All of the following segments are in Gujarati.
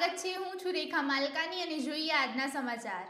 રેખા માલકાની અને જોઈએ આજના સમાચાર.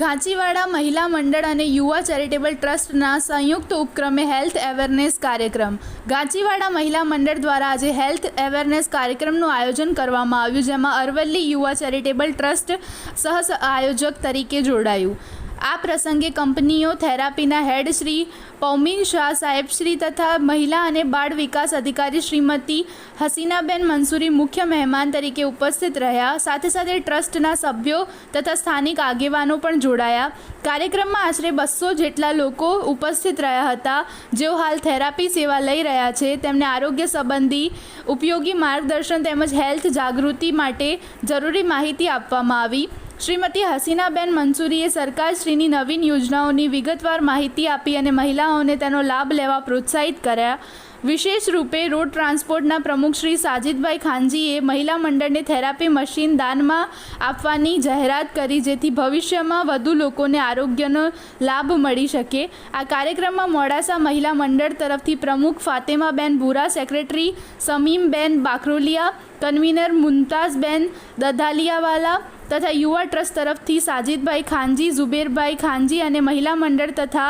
ઘાંચીવાડા મહિલા મંડળ અને યુવા ચેરિટેબલ ટ્રસ્ટના સંયુક્ત ઉપક્રમે હેલ્થ અવેરનેસ કાર્યક્રમ. ઘાંચીવાડા મહિલા મંડળ દ્વારા આજે હેલ્થ અવેરનેસ કાર્યક્રમનું આયોજન કરવામાં આવ્યું, જેમાં અરવલ્લી યુવા ચેરિટેબલ ટ્રસ્ટ સહ આયોજક તરીકે જોડાયું. આ પ્રસંગે કંપનીઓ થેરાપીના હેડ શ્રી પૌમિન શાહ સાહેબશ્રી તથા મહિલા અને બાળ વિકાસ અધિકારી શ્રીમતી હસીનાબેન મંસૂરી મુખ્ય મહેમાન તરીકે ઉપસ્થિત રહ્યા. સાથે સાથે ટ્રસ્ટના સભ્યો તથા સ્થાનિક આગેવાનો પણ જોડાયા. કાર્યક્રમમાં આશરે બસો જેટલા લોકો ઉપસ્થિત રહ્યા હતા. જેઓ હાલ થેરાપી સેવા લઈ રહ્યા છે. તેમને આરોગ્ય સંબંધી ઉપયોગી માર્ગદર્શન તેમજ હેલ્થ જાગૃતિ માટે જરૂરી માહિતી આપવામાં આવી. શ્રીમતી હસીનાબેન મંસૂરીએ સરકારશ્રીની નવીન યોજનાઓની વિગતવાર માહિતી આપી અને મહિલાઓને તેનો લાભ લેવા પ્રોત્સાહિત કર્યા. વિશેષ રૂપે રોડ ટ્રાન્સપોર્ટના પ્રમુખ શ્રી સાજિદભાઈ ખાનજીએ મહિલા મંડળને થેરાપી મશીન દાનમાં આપવાની જાહેરાત કરી જેથી ભવિષ્યમાં વધુ લોકોને આરોગ્યનો લાભ મળી શકે. આ કાર્યક્રમમાં મોડાસા મહિલા મંડળ તરફથી પ્રમુખ ફાતેમાબેન ભૂરા, સેક્રેટરી સમીમબેન બાકરોલિયા કન્વીનર મુમતાઝબેન દધાલિયાવાલા તથા યુવા ટ્રસ્ટ તરફથી સાજિદભાઈ ખાનજી, ઝુબેરભાઈ ખાનજી અને મહિલા મંડળ તથા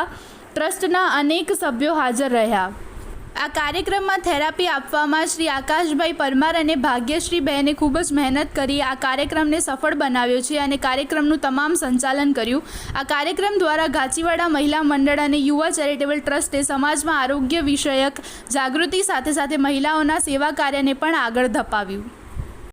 ટ્રસ્ટના અનેક સભ્યો હાજર રહ્યા. આ કાર્યક્રમમાં થેરાપી આપવામાં શ્રી આકાશભાઈ પરમાર અને ભાગ્યશ્રી બહેને ખૂબ જ મહેનત કરી આ કાર્યક્રમને સફળ બનાવ્યો છે અને કાર્યક્રમનું તમામ સંચાલન કર્યું. આ કાર્યક્રમ દ્વારા ગાચીવાડા મહિલા મંડળ અને યુવા ચેરિટેબલ ટ્રસ્ટે સમાજમાં આરોગ્ય વિષયક જાગૃતિ સાથે સાથે મહિલાઓના સેવા કાર્યને પણ આગળ ધપાવ્યું.